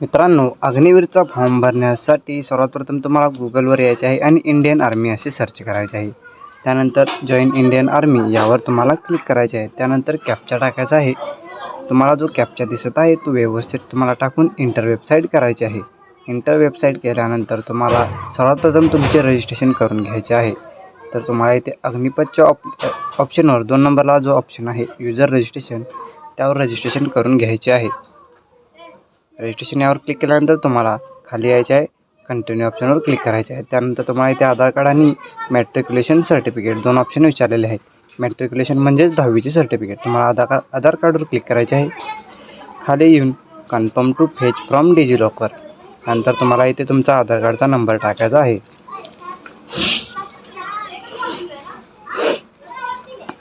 मित्रांनो अग्निवीरचा फॉर्म भरण्यासाठी सर्वात प्रथम तुम्हाला गुगलवर यायचे आहे आणि इंडियन आर्मी असे सर्च करायचे आहे. त्यानंतर जॉईन इंडियन आर्मी यावर तुम्हाला क्लिक करायचे आहे. त्यानंतर कॅप्चा टाकायचा आहे. तुम्हाला जो कॅप्चा दिसत आहे तो व्यवस्थित तुम्हाला टाकून इंटर वेबसाईट करायची आहे. इंटर वेबसाईट केल्यानंतर तुम्हाला सर्वात प्रथम तुमचे रजिस्ट्रेशन करून घ्यायचे आहे. तर तुम्हाला इथे अग्निपथच्या ऑप ऑप्शनवर दोन नंबरला जो ऑप्शन आहे युजर रजिस्ट्रेशन त्यावर रजिस्ट्रेशन करून घ्यायचे आहे. रजिस्ट्रेशन यावर क्लिक केल्यानंतर तुम्हाला खाली यायचं आहे कंटिन्यू ऑप्शनवर क्लिक करायचे आहे. त्यानंतर तुम्हाला इथे आधार कार्ड आणि मॅट्रिक्युलेशन सर्टिफिकेट दोन ऑप्शन विचारलेले आहेत. मॅट्रिक्युलेशन म्हणजेच दहावीचे सर्टिफिकेट तुम्हाला आधार कार्ड आधार कार्डवर क्लिक करायचे आहे. खाली येऊन confirm to fetch from DigiLocker नंतर तुम्हाला इथे तुमचा आधार कार्डचा नंबर टाकायचा आहे.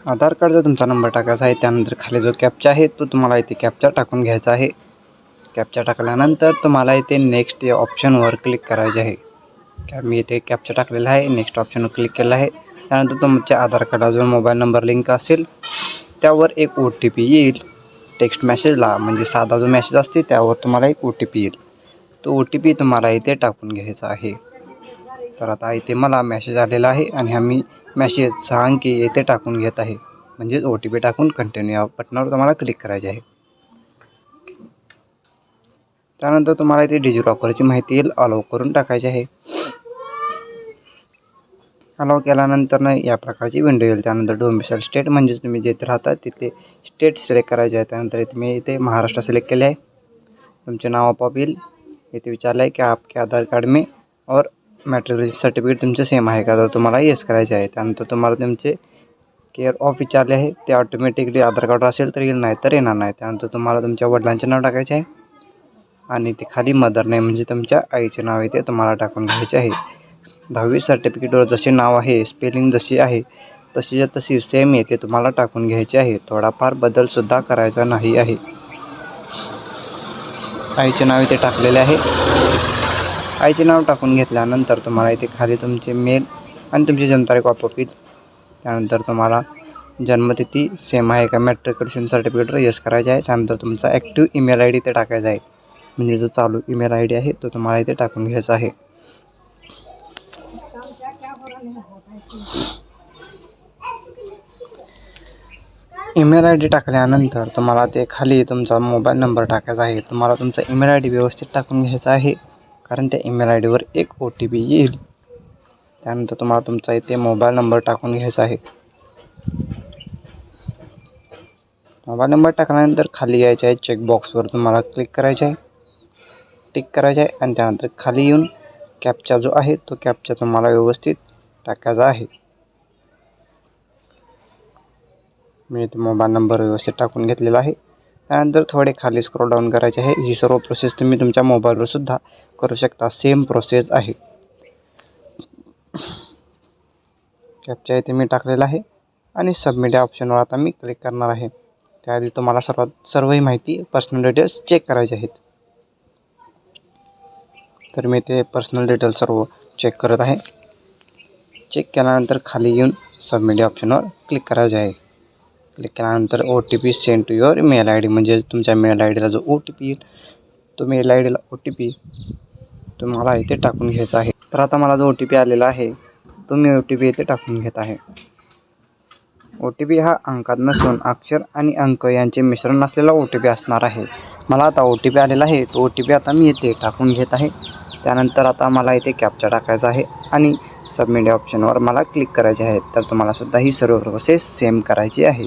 आधार कार्डचा तुमचा नंबर टाकायचा आहे. त्यानंतर खाली जो कॅपचा आहे तो तुम्हाला इथे कॅपचा टाकून घ्यायचा आहे. कॅप्चा टाकल्यानंतर तुम्हाला इथे नेक्स्ट या ऑप्शनवर क्लिक करायचे आहे. कॅ मी इथे कॅप्चा टाकलेला आहे. नेक्स्ट ऑप्शनवर क्लिक केलं आहे. त्यानंतर तुमच्या आधार कार्डला जो मोबाईल नंबर लिंक असेल. त्यावर एक ओ टी पी येईल. टेक्स्ट मेसेजला म्हणजे साधा जो मेसेज असते त्यावर तुम्हाला एक ओ टी पी येईल. तो ओ टी पी तुम्हाला इथे टाकून घ्यायचा आहे. तर आता इथे मला मेसेज आलेला आहे आणि हा मी मेसेज सहा अंकी येथे टाकून घेत आहे. म्हणजेच ओ टी पी टाकून कंटिन्यू या बटनावर तुम्हाला क्लिक करायचे आहे. त्यानंतर तुम्हाला इथे डिजिलॉकरची माहिती येईल अलाव करून टाकायची आहे. अलाव केल्यानंतर ना या प्रकारची विंडो येईल. त्यानंतर डोमिसाईल स्टेट म्हणजेच तुम्ही जिथे राहता तिथे स्टेट सिलेक्ट करायचे आहे. त्यानंतर इथे मी इथे महाराष्ट्र सिलेक्ट केले आहे. तुमचे नाव आपोआप येईल. इथे विचारलं आहे की आपके आधार कार्ड में और मॅट्रिक्युलेशन सर्टिफिकेट तुमचं सेम आहे का? तर तुम्हाला येस करायचे आहे. त्यानंतर तुम्हाला तुमचे केअर ऑफ विचारले आहे. ते ऑटोमॅटिकली आधार कार्ड असेल तर येईल नाही तर येणार नाही. त्यानंतर तुम्हाला तुमच्या वडिलांचे नाव टाकायचे आहे. आणि ते खाली मदर नेम म्हणजे तुमच्या आईचे नाव आहे ते तुम्हाला टाकून घ्यायचे आहे. दहावी सर्टिफिकेटवर जसे नाव आहे स्पेलिंग जशी आहे तशी तशी सेम येते तुम्हाला टाकून घ्यायची आहे. थोडाफार बदलसुद्धा करायचा नाही आहे. आईचे नाव इथे टाकलेले आहे. आईचे नाव टाकून घेतल्यानंतर तुम्हाला इथे खाली तुमचे मेल आणि तुमची जन्मतारीख आपोआप त्यानंतर तुम्हाला जन्मतिथी सेम आहे का? मॅट्रिक्युलेशन सर्टिफिकेटवर येस करायचे आहे. त्यानंतर तुमचा ॲक्टिव्ह ईमेल आय डी इथे टाकायचा आहे. म्हणजे जो चालू ईमेल आय डी आहे तो तुम्हाला इथे टाकून घ्यायचा आहे. ईमेल आय डी टाकल्यानंतर तुम्हाला ते खाली तुमचा मोबाईल नंबर टाकायचा आहे. तुम्हाला तुमचा ईमेल आय डी व्यवस्थित टाकून घ्यायचा आहे कारण त्या ईमेल आय डीवर एक ओ टी पी येईल. त्यानंतर तुम्हाला तुमचा इथे मोबाईल नंबर टाकून घ्यायचा आहे. मोबाईल नंबर टाकल्यानंतर खाली यायचे आहे चेकबॉक्सवर तुम्हाला क्लिक करायचे आहे. टिक करायचं आहे आणि त्यानंतर खाली येऊन कॅपचा जो आहे तो कॅपचा तुम्हाला व्यवस्थित टाकायचा आहे. मी इथे मोबाईल नंबर व्यवस्थित टाकून घेतलेला आहे. त्यानंतर थोडे खाली स्क्रोल डाऊन करायचे आहे. ही सर्व प्रोसेस तुम्ही तुमच्या मोबाईलवर सुद्धा करू शकता. सेम प्रोसेस आहे. कॅपच्या इथे मी टाकलेला आहे आणि सबमिट या ऑप्शनवर आता मी क्लिक करणार आहे. त्याआधी तुम्हाला सर्वात सर्वही माहिती पर्सनल डिटेल्स चेक करायचे आहेत. तर मी ते पर्सनल डिटेल्स सर्व चेक करत आहे. चेक केल्यानंतर खाली येऊन सबमिट या ऑप्शनवर क्लिक करायचे आहे. क्लिक केल्यानंतर O T P send to your mail I D म्हणजे तुमच्या मेल आय डीला जो ओ टी पी येईल तो मेल आय डीला ओ टी पी तुम्हाला इथे टाकून घ्यायचा आहे. तर आता मला जो ओ टी पी आलेला आहे तो मी ओ टी पी इथे टाकून घेत आहे. ओ टी पी हा अंकात नसून अक्षर आणि अंक यांचे मिश्रण असलेला ओ टी पी असणार आहे. मला आता ओ टी पी आलेला आहे तो ओ टी पी आता मी इथे टाकून घेत आहे. त्यानंतर आता मला इथे कॅपचा टाकायचा आहे आणि सबमिट या ऑप्शनवर मला क्लिक करायचे आहे तर तुम्हाला सुद्धा ही सर्व प्रोसेस सेम करायची आहे.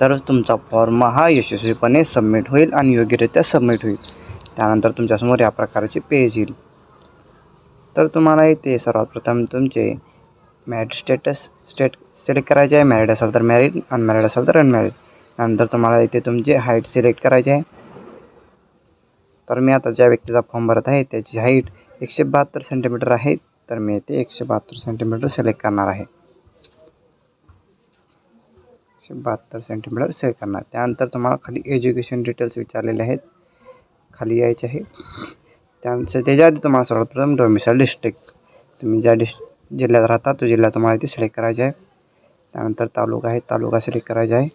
तर तुमचा फॉर्म हा यशस्वीपणे सबमिट होईल आणि योग्यरित्या सबमिट होईल. त्यानंतर तुमच्यासमोर या प्रकारचे पेज येईल. तर तुम्हाला इथे सर्वात प्रथम तुमचे मॅरिड स्टेटस स्टेट सिलेक्ट करायचे आहे. मॅरिड असाल तर मॅरिड अनमॅरिड असाल तर अनमॅरिड त्यानंतर तुम्हाला इथे तुमचे हाईट सिलेक्ट करायचे आहे. तर मी आता ज्या व्यक्तीचा फॉर्म भरत आहे त्याची हाईट एकशे बहात्तर सेंटीमीटर आहे तर मी येथे एकशे बहात्तर सेंटीमीटर सिलेक्ट करणार आहे. एकशे बहात्तर सेंटीमीटर सिलेक्ट करणार. त्यानंतर तुम्हाला खाली एज्युकेशन डिटेल्स विचारलेले आहेत. खाली यायचे आहे. त्यानंतर त्याच्या आधी तुम्हाला सर्वात प्रथम डोमिसाईल डिस्ट्रिक्ट तुम्ही ज्या डिस् जिल्ह्यात राहता तो जिल्हा तुम्हाला इथे सिलेक्ट करायचा आहे. त्यानंतर तालुका आहे तालुका सिलेक्ट करायचा आहे.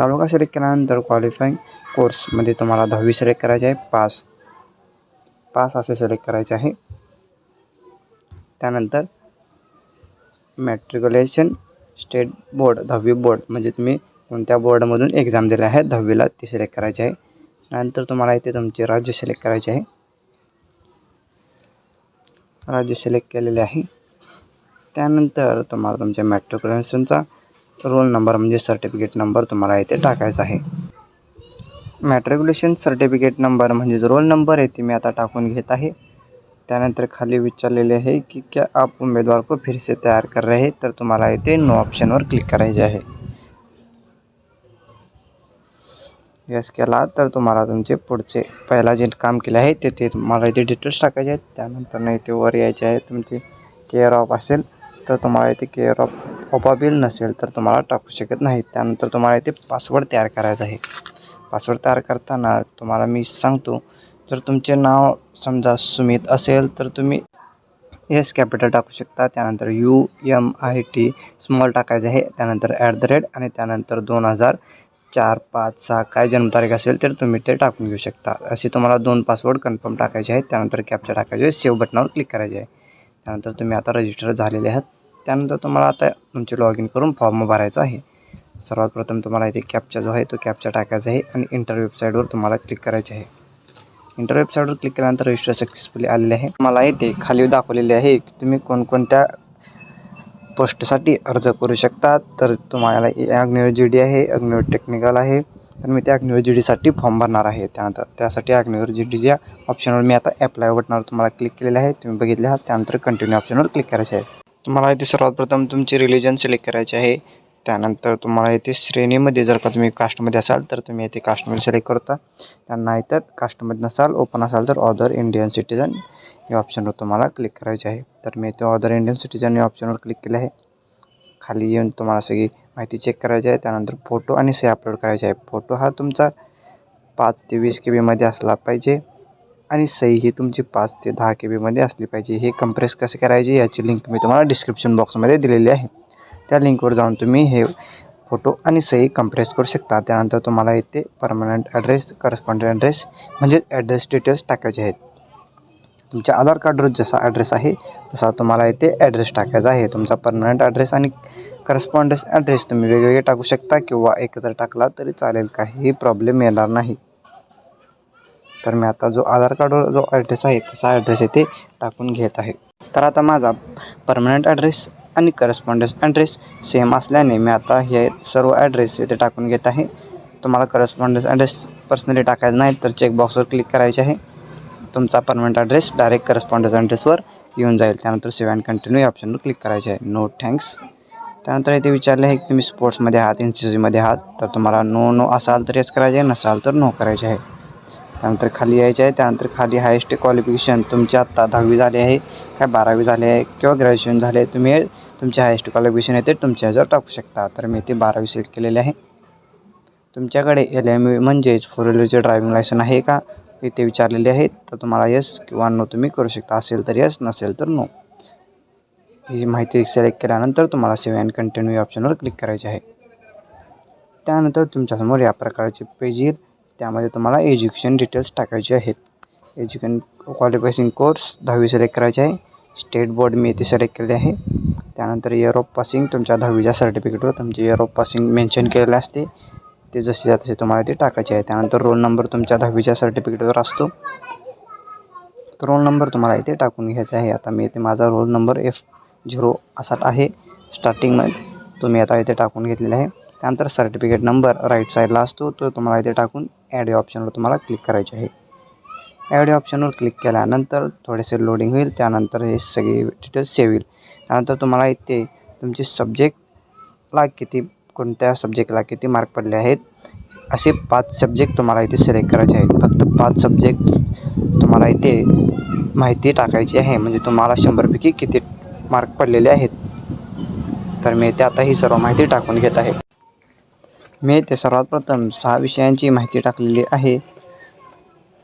तालुका सिलेक्ट केल्यानंतर क्वालिफाईंग कोर्समध्ये तुम्हाला दहावी सिलेक्ट करायचे आहे. पास पास असे सिलेक्ट करायचे आहे. त्यानंतर मॅट्रिक्युलेशन स्टेट बोर्ड दहावी बोर्ड म्हणजे तुम्ही कोणत्या बोर्डमधून एक्झाम दिले आहे दहावीला ते सिलेक्ट करायचे आहे. नंतर तुम्हाला इथे तुमचे राज्य सिलेक्ट करायचे आहे. राज्य सिलेक्ट केलेले आहे. त्यानंतर तुम्हाला तुमच्या मॅट्रिक्युलेशनचा रोल नंबर म्हणजे सर्टिफिकेट नंबर तुम्हाला इथे टाकायचा आहे. मॅट्रिक्युलेशन सर्टिफिकेट नंबर म्हणजे जो रोल नंबर आहे ते मी आता टाकून घेत आहे. त्यानंतर खाली विचारलेले आहे की क्या आप उमेदवार को फिर से तयार कर रहे हैं? तर तुम्हाला इथे नो ऑप्शनवर क्लिक करायचे आहे. यस केला तर तुम्हाला तुमचे पुढचे पहिला जे काम केले आहे ते ते तुम्हाला इथे डिटेल्स टाकायचे आहेत. त्यानंतर नाही इथे वर यायचे आहे. तुमचे केअर ऑफ असेल. तर तुम्हाला इथे केअर ऑफ ऑपाबिल नसेल तर तुम्हाला टाकू शकत नाही. त्यानंतर तुम्हाला इथे पासवर्ड तयार करायचा आहे. पासवर्ड तयार करताना तुम्हाला मी सांगतो जर तुमचे नाव समजा सुमित असेल तर तुम्ही एस कॅपिटल टाकू शकता. त्यानंतर U M I T small टाकायचं आहे. त्यानंतर ॲट द रेट आणि त्यानंतर दोन हजार चार पाच सहा काय जन्मतारीख असेल तर तुम्ही ते टाकून घेऊ शकता. असे तुम्हाला दोन पासवर्ड कन्फर्म टाकायचे आहेत. त्यानंतर कॅप्चर टाकायचे आहे. सेव्ह बटनावर क्लिक करायचे आहे. त्यानंतर तुम्ही आता रजिस्टर झालेले आहात. त्यानंतर तुम्हाला आता तुमचे लॉग इन करून फॉर्म भरायचा आहे. सर्वात प्रथम तुम्हाला इथे कॅप्चा जो आहे तो कॅप्चा टाकायचा आहे आणि इंटर वेबसाईटवर तुम्हाला क्लिक करायचे आहे. इंटर वेबसाईटवर क्लिक केल्यानंतर रजिस्टर सक्सेसफुली आलेले आहे. मला इथे खाली दाखवलेले आहे की तुम्ही कोणकोणत्या पोस्टसाठी अर्ज करू शकता. तर तुम्हाला अग्निवीर जी डी आहे अग्निवीर टेक्निकल आहे. तर मी त्या अग्निवीर जी डीसाठी फॉर्म भरणार आहे त्यानंतर. त्यासाठी अग्निवीर जी डीच्या ऑप्शनवर मी आता ॲप्लाय बटनावर तुम्हाला क्लिक केलेलं आहे. तुम्ही बघितले आहात त्यानंतर कंटिन्यू ऑप्शनवर क्लिक करायचे आहे. तुम्हाला इथे सर्वात प्रथम तुमचे रिलिजन सिलेक्ट करायचे आहे. त्यानंतर तुम्हाला इथे श्रेणीमध्ये जर का तुम्ही कास्टमध्ये असाल तर तुम्ही इथे कास्टमध्ये सिलेक्ट करता. त्यांना इतर कास्टमध्ये नसाल ओपन असाल तर ऑदर इंडियन सिटीजन या ऑप्शनवर तुम्हाला क्लिक करायचे आहे. तर मी इथे ऑदर इंडियन सिटीजन या ऑप्शनवर क्लिक केलं आहे. खाली येऊन तुम्हाला सगळी माहिती चेक करायची आहे. त्यानंतर फोटो आणि से अपलोड करायचे आहे. फोटो हा तुमचा पाच ते वीस के बीमध्ये असला पाहिजे. आणि सही ही तुमची पाच ते दहा के बीमध्ये असली पाहिजे. हे कंप्रेस कसे करायचे याची लिंक मी तुम्हाला डिस्क्रिप्शन बॉक्समध्ये दिलेली आहे. त्या लिंकवर जाऊन तुम्ही हे फोटो आणि सही कंप्रेस करू शकता. त्यानंतर तुम्हाला इथे परमनंट ॲड्रेस करस्पॉन्डंट ॲड्रेस म्हणजे ॲड्रेस डिटेल्स टाकायचे आहेत. तुमच्या आधार कार्डवर जसा ॲड्रेस आहे तसा तुम्हाला इथे ॲड्रेस टाकायचा आहे. तुमचा परमनंट ॲड्रेस आणि करस्पॉन्डन्स ॲड्रेस तुम्ही वेगवेगळे टाकू शकता किंवा एकत्र टाकला तरी चालेल. काहीही प्रॉब्लेम येणार नाही. तर मी आता जो आधार कार्डवर जो ॲड्रेस आहे तसा ॲड्रेस येथे टाकून घेत आहे. तर आता माझा परमनंट ॲड्रेस आणि करस्पॉन्डन्स ॲड्रेस सेम असल्याने मी आता हे सर्व ॲड्रेस इथे टाकून घेत आहे. तुम्हाला करस्पॉन्डन्स ॲड्रेस पर्सनली टाकायचं नाही तर चेकबॉक्सवर क्लिक करायचे आहे. तुमचा परमनंट ॲड्रेस डायरेक्ट करस्पॉन्डन्स ॲड्रेसवर येऊन जाईल. त्यानंतर सेव्ह अँड कंटिन्यू या ऑप्शनवर क्लिक करायचे आहे. नो थँक्स त्यानंतर इथे विचारले आहे की तुम्ही स्पोर्ट्समध्ये आहात एन सी सीमध्ये आहात तर तुम्हाला नो नो असाल तर येस करायचे आहे नसाल तर नो करायचे आहे. त्यानंतर खाली यायचे आहे. त्यानंतर खाली हायेस्ट क्वालिफिकेशन तुमची आत्ता दहावी झाली आहे. काय बारावी झाली आहे किंवा ग्रॅज्युएशन झाले आहे तुम्ही तुमचे हायेस्ट क्वालिफिकेशन येते तुमच्या ह्याच्यावर टाकू शकता. तर मी ते बारावी सिलेक्ट केलेले आहे. तुमच्याकडे एल एम व्ही म्हणजेच फोर व्हीलरचे ड्रायव्हिंग लायसन आहे का? इथे विचारलेले आहेत. तर तुम्हाला यस किंवा नो तुम्ही करू शकता. असेल तर यस नसेल तर नो ही माहिती सिलेक्ट केल्यानंतर तुम्हाला सेव्ह अँड कंटिन्यू ऑप्शनवर क्लिक करायचे आहे. त्यानंतर तुमच्यासमोर या प्रकारचे पेज येईल त्यामध्ये तुम्हाला एज्युकेशन डिटेल्स टाकायचे आहेत. एज्युकेशन क्वालिफिकेशन कोर्स दहावी सिलेक्ट करायचे आहे. स्टेट बोर्ड मी इथे सिलेक्ट केले आहे. त्यानंतर इयर ऑफ पासिंग तुमच्या दहावीच्या सर्टिफिकेटवर तुमचे इयर ऑफ पासिंग मेन्शन केलेले असते. ते जसे तसे तुम्हाला ते टाकायचे आहे. त्यानंतर रोल नंबर तुमच्या दहावीच्या सर्टिफिकेटवर असतो. तर रोल नंबर तुम्हाला इथे टाकून घ्यायचा आहे. आता मी इथे माझा रोल नंबर एफ झिरो असा आहे. स्टार्टिंगमध्ये तो मी आता इथे टाकून घेतलेला आहे. त्यानंतर सर्टिफिकेट नंबर राईट साईडला असतो. तो तुम्हाला इथे टाकून ॲड या ऑप्शनवर तुम्हाला क्लिक करायचे आहे. ॲड या ऑप्शनवर क्लिक केल्यानंतर थोडेसे लोडिंग होईल. त्यानंतर हे सगळे डिटेल्स सेव्ह होईल. त्यानंतर तुम्हाला इथे तुमचे सब्जेक्टला किती कोणत्या सब्जेक्टला किती मार्क पडले आहेत असे पाच सब्जेक्ट तुम्हाला इथे सिलेक्ट करायचे आहेत. फक्त पाच सब्जेक्ट तुम्हाला इथे माहिती टाकायची आहे. म्हणजे तुम्हाला शंभरपैकी किती मार्क पडलेले आहेत. तर मी ते आता ही सर्व माहिती टाकून घेत आहे. मी येथे सर्वात प्रथम सहा विषयांची माहिती टाकलेली आहे.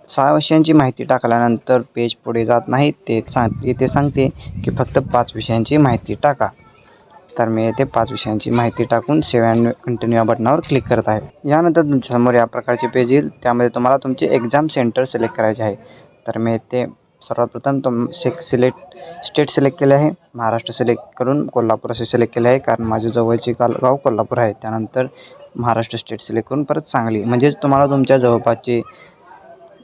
सहा विषयांची माहिती टाकल्यानंतर पेज पुढे जात नाही ते सांग येथे सांगते की फक्त पाच विषयांची माहिती टाका. तर मी येथे पाच विषयांची माहिती टाकून सेव्ह अँड कंटिन्यू या बटनावर क्लिक करत आहे. यानंतर तुमच्यासमोर या प्रकारचे पेज येईल. त्यामध्ये तुम्हाला तुमचे एक्झाम सेंटर सिलेक्ट करायचे आहे. तर मी येथे सर्वप्रथम तुम सेक सिलेक्ट स्टेट सिलेक्ट केले आहे. महाराष्ट्र सिलेक्ट करून कोल्हापूर असे सिलेक्ट केले आहे. कारण माझे जवळचे काल गाव कोल्हापूर आहे. त्यानंतर महाराष्ट्र स्टेट सिलेक्ट करून परत सांगली. म्हणजेच तुम्हाला तुमच्या जवळपासचे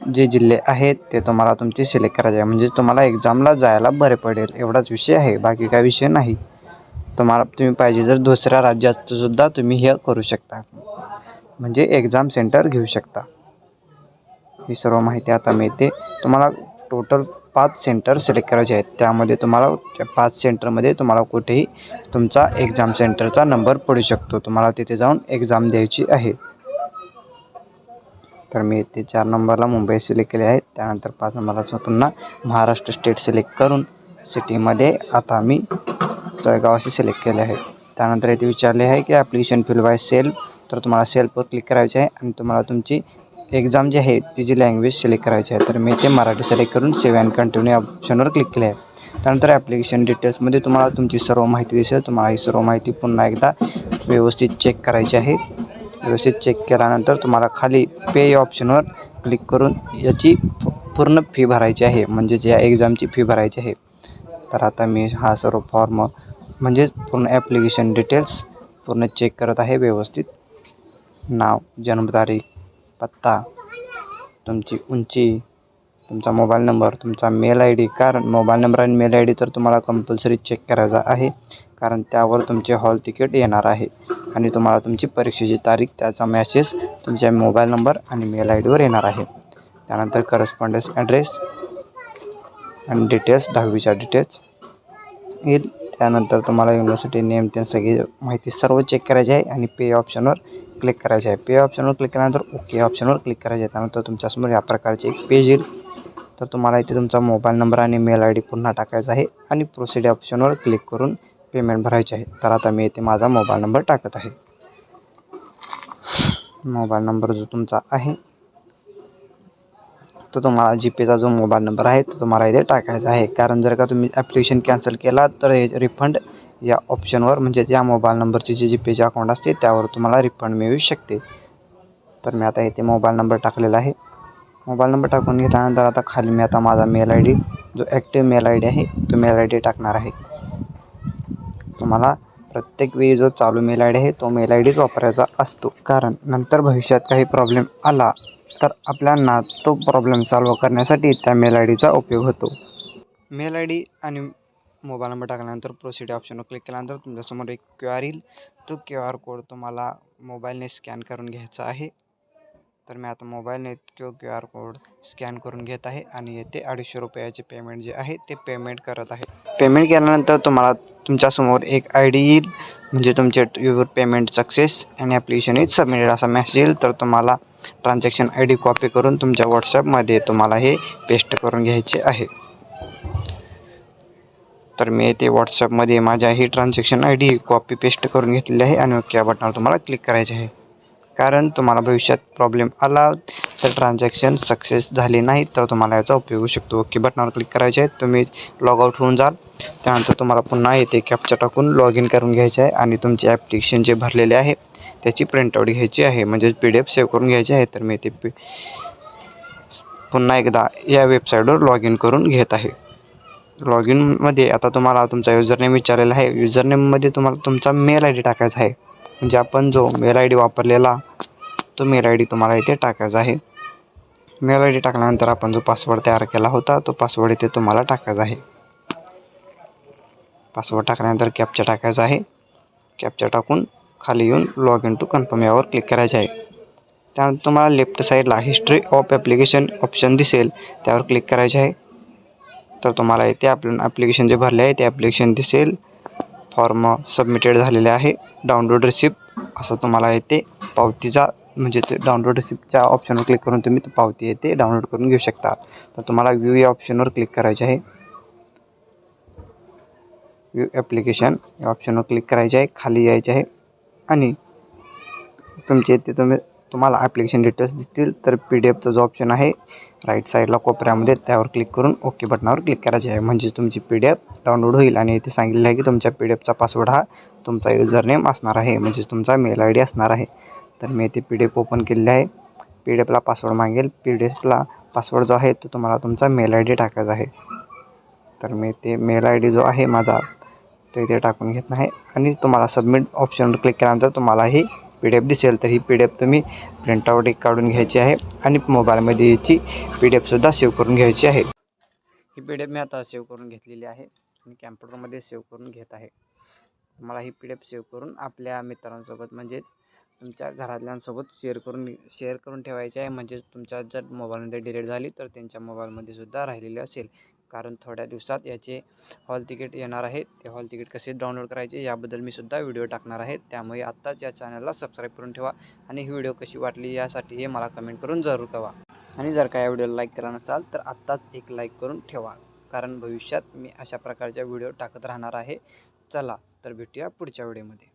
जे जिल्हे आहेत ते तुम्हाला तुमचे सिलेक्ट करायचे आहे. म्हणजेच तुम्हाला एक्झामला जायला बरे पडेल एवढाच विषय आहे. बाकी काय विषय नाही. तुम्हाला तुम्ही पाहिजे जर दुसऱ्या राज्यात सुद्धा तुम्ही हे करू शकता. म्हणजे एक्झाम सेंटर घेऊ शकता. ही सर्व माहिती आता मिळते. तुम्हाला टोटल पाच सेंटर सिलेक्ट करायचे आहेत. त्यामध्ये तुम्हाला त्या पाच सेंटरमध्ये तुम्हाला कुठेही तुमचा एक्झाम सेंटरचा नंबर पडू शकतो. तुम्हाला तिथे जाऊन एक्झाम द्यायची आहे. तर मी इथे चार नंबरला मुंबई सिलेक्ट केले आहे त्यानंतर पाच नंबरला पुन्हा महाराष्ट्र स्टेट सिलेक्ट करून सिटीमध्ये आता मी जळगाव असे सिलेक्ट केले आहे त्यानंतर इथे विचारले आहे की ॲप्लिकेशन फिल बाय सेल्फ तर तुम्हाला सेल्फवर क्लिक करायचे आहे आणि तुम्हाला तुमची एक्झाम जी आहे तिची लँग्वेज सिलेक्ट करायची आहे तर मी ते मराठी सिलेक्ट करून सेव्ह अँड कंटिन्यू ऑप्शनवर क्लिक केले आहे त्यानंतर ॲप्लिकेशन डिटेल्समध्ये तुम्हाला तुमची सर्व माहिती दिसेल. तुम्हाला ही सर्व माहिती पुन्हा एकदा व्यवस्थित चेक करायची आहे. व्यवस्थित चेक केल्यानंतर तुम्हाला खाली पे ऑप्शनवर क्लिक करून याची पूर्ण फी भरायची आहे. म्हणजेच या एक्झामची फी भरायची आहे. तर आता मी हा सर्व फॉर्म म्हणजेच पूर्ण ॲप्लिकेशन डिटेल्स पूर्ण चेक करत आहे व्यवस्थित. नाव जन्मतारीख पत्ता तुमची उंची तुमचा मोबाईल नंबर तुमचा मेल आय डी कारण मोबाईल नंबर आणि मेल आय डी तर तुम्हाला कंपल्सरी चेक करायचा आहे कारण त्यावर तुमचे हॉल तिकीट येणार आहे आणि तुम्हाला तुमची परीक्षेची तारीख त्याचा मॅसेज तुमच्या मोबाईल नंबर आणि मेल आय डीवर येणार आहे. त्यानंतर करस्पॉन्डन्स ॲड्रेस आणि डिटेल्स दहावीच्या डिटेल्स येईल. त्यानंतर तुम्हाला युनिव्हर्सिटी नेम ते सगळी माहिती सर्व चेक करायची आहे आणि पे ऑप्शनवर क्लिक करायचे आहे. पे ऑप्शनवर क्लिक केल्यानंतर ओके ऑप्शनवर क्लिक करायचे आहे. त्यानंतर तुमच्यासमोर या प्रकारचे एक पेज येईल. तर तुम्हाला इथे तुमचा मोबाईल नंबर आणि मेल आय डी पुन्हा टाकायचा आहे आणि प्रोसिड ऑप्शनवर क्लिक करून पेमेंट भरायचे आहे. तर आता मी इथे माझा मोबाईल नंबर टाकत आहे. मोबाईल नंबर जो तुमचा आहे तो तुम्हाला जी पेचा जो मोबाईल नंबर आहे तो तुम्हाला इथे टाकायचा आहे. कारण जर का तुम्ही ॲप्लिकेशन कॅन्सल केला तर हे रिफंड या ऑप्शनवर म्हणजे या मोबाईल नंबरची जी जी पेचे अकाउंट असते त्यावर तुम्हाला रिफंड मिळू शकते. तर मी आता इथे मोबाईल नंबर टाकलेला आहे. मोबाईल नंबर टाकून घेतल्यानंतर आता खाली मी आता माझा मेल आय डी जो ॲक्टिव्ह मेल आय डी आहे तो मेल आय डी टाकणार आहे. तुम्हाला प्रत्येक वेळी जो चालू मेल आय डी आहे तो मेल आय डीच वापरायचा असतो. कारण नंतर भविष्यात काही प्रॉब्लेम आला तर आपल्यांना तो प्रॉब्लेम सॉल्व करण्यासाठी त्या मेल आय डीचा उपयोग होतो. मेल आय डी आणि मोबाईल नंबर टाकल्यानंतर प्रोसिड ऑप्शनवर क्लिक केल्यानंतर तुमच्यासमोर एक क्यू आर येईल. तो क्यू आर कोड तुम्हाला मोबाईलने स्कॅन करून घ्यायचा आहे. तर मी आता मोबाईलने Q Q R code scan करून घेत आहे आणि येथे अडीचशे रुपयाचे पेमेंट जे आहे ते पेमेंट करत आहे. पेमेंट केल्यानंतर तुम्हाला तुमच्यासमोर एक आय डी येईल. म्हणजे तुमचे युअर पेमेंट सक्सेस आणि ॲप्लिकेशन इज सबमिटेड असा मेसेज येईल. तर तुम्हाला ट्रान्झॅक्शन आय डी कॉपी करून तुमच्या व्हॉट्सॲपमध्ये तुम्हाला हे पेस्ट करून घ्यायचे आहे. तर मी येथे व्हॉट्सॲपमध्ये माझ्या ही transaction I D copy paste करून घेतलेली आहे आणि ओके या बटनावर तुम्हाला क्लिक करायचे आहे. कारण तुम्हाला भविष्यात प्रॉब्लेम आला तर ट्रान्झॅक्शन सक्सेस झाले नाही तर तुम्हाला याचा उपयोग होऊ शकतो. ओके बटनावर क्लिक करायचे आहे. तुम्ही लॉग आउट होऊन जाल. त्यानंतर तुम्हाला पुन्हा येथे कॅप्चा टाकून लॉग इन करून घ्यायचे आहे आणि तुमचे ॲप्लिकेशन जे भरलेले आहे त्याची प्रिंटआउट घ्यायची आहे. म्हणजे पी डी एफ सेव्ह करून घ्यायची आहे तर मी ते पी पुन्हा एकदा या वेबसाईटवर लॉग इन करून घेत आहे. लॉग इनमध्ये आता तुम्हाला तुमचा युजरनेम विचारलेला आहे. युजरनेममध्ये तुम्हाला तुमचा मेल आय डी टाकायचा आहे. म्हणजे आपण जो मेल आय डी वापरलेला तो मेल आय डी तुम्हाला इथे टाकायचा आहे. मेल आय डी टाकल्यानंतर आपण जो पासवर्ड तयार केला होता तो पासवर्ड इथे तुम्हाला टाकायचा आहे. पासवर्ड टाकल्यानंतर कॅपचा टाकायचा आहे. कॅपचा टाकून खाली येऊन लॉग इन टू कन्फर्म यावर क्लिक करायचे आहे. त्यानंतर तुम्हाला लेफ्ट साईडला हिस्ट्री ऑफ ॲप्लिकेशन ऑप्शन दिसेल. त्यावर क्लिक करायचे आहे. तर तुम्हाला येथे आपण ॲप्लिकेशन जे भरले आहे ते ॲप्लिकेशन दिसेल. फॉर्म सबमिटेड झालेले आहे. डाउनलोड रिसिप्ट असं तुम्हाला येते पावतीचा म्हणजे ते डाउनलोड रिसिप्टच्या ऑप्शनवर क्लिक करून तुम्ही पावती येते डाउनलोड करून घेऊ शकता. तर तुम्हाला व्ह्यू या ऑप्शनवर क्लिक करायचे आहे. व्ह्यू ॲप्लिकेशन या ऑप्शनवर क्लिक करायचे आहे. खाली यायचे आहे. आणि तुमचे इथे तुम्ही तुम्हाला ॲप्लिकेशन डिटेल्स दिसतील तर पी डी एफचा जो ऑप्शन आहे राईट साईडला कोपऱ्यामध्ये त्यावर क्लिक करून ओके बटनावर क्लिक करायचे आहे. म्हणजे तुमची पी डी एफ डाउनलोड होईल आणि इथे सांगितलं आहे की तुमच्या पी डी एफचा पासवर्ड हा तुमचा युजर नेम असणार आहे. म्हणजे तुमचा मेल आय डी असणार आहे. तर मी इथे पी डी एफ ओपन केलेली आहे. पी डी एफला पासवर्ड मागेल. पी डी एफला पासवर्ड जो आहे तो तुम्हाला तुमचा मेल आय डी टाकायचा आहे. तर मी ते मेल आय डी जो आहे माझा तर इथे टाकून घेत नाही. आणि तुम्हाला सबमिट ऑप्शनवर क्लिक केल्यानंतर तुम्हाला ही पी डी एफ दिसेल. तर ही पी डी एफ तुम्ही प्रिंटआउट एक काढून घ्यायची आहे आणि मोबाईलमध्ये याची पी डी एफसुद्धा सेव्ह करून घ्यायची आहे. ही पी डी एफ मी आता सेव्ह करून घेतलेली आहे आणि कॅम्प्युटरमध्ये सेव्ह करून घेत आहे. तुम्हाला ही पी डी एफ सेव्ह करून आपल्या मित्रांसोबत म्हणजेच तुमच्या घरातल्यांसोबत शेअर करून शेअर करून ठेवायचे आहे. म्हणजेच तुमच्या जर मोबाईलमध्ये डिलीट झाली तर त्यांच्या मोबाईलमध्ये सुद्धा राहिलेली असेल. कारण थोड्या दिवसात याचे हॉल तिकीट येणार आहे. ते हॉल तिकीट कसे डाउनलोड करायचे याबद्दल मी सुद्धा व्हिडिओ टाकणार आहे. त्यामुळे आत्ताच या चॅनलला सबस्क्राईब करून ठेवा आणि ही व्हिडिओ कशी वाटली यासाठी हे मला कमेंट करून जरूर कळवा. आणि जर का या व्हिडिओला लाईक केला नसाल तर आत्ताच एक लाईक करून ठेवा. कारण भविष्यात मी अशा प्रकारच्या व्हिडिओ टाकत राहणार आहे. चला तर भेटूया पुढच्या व्हिडिओमध्ये.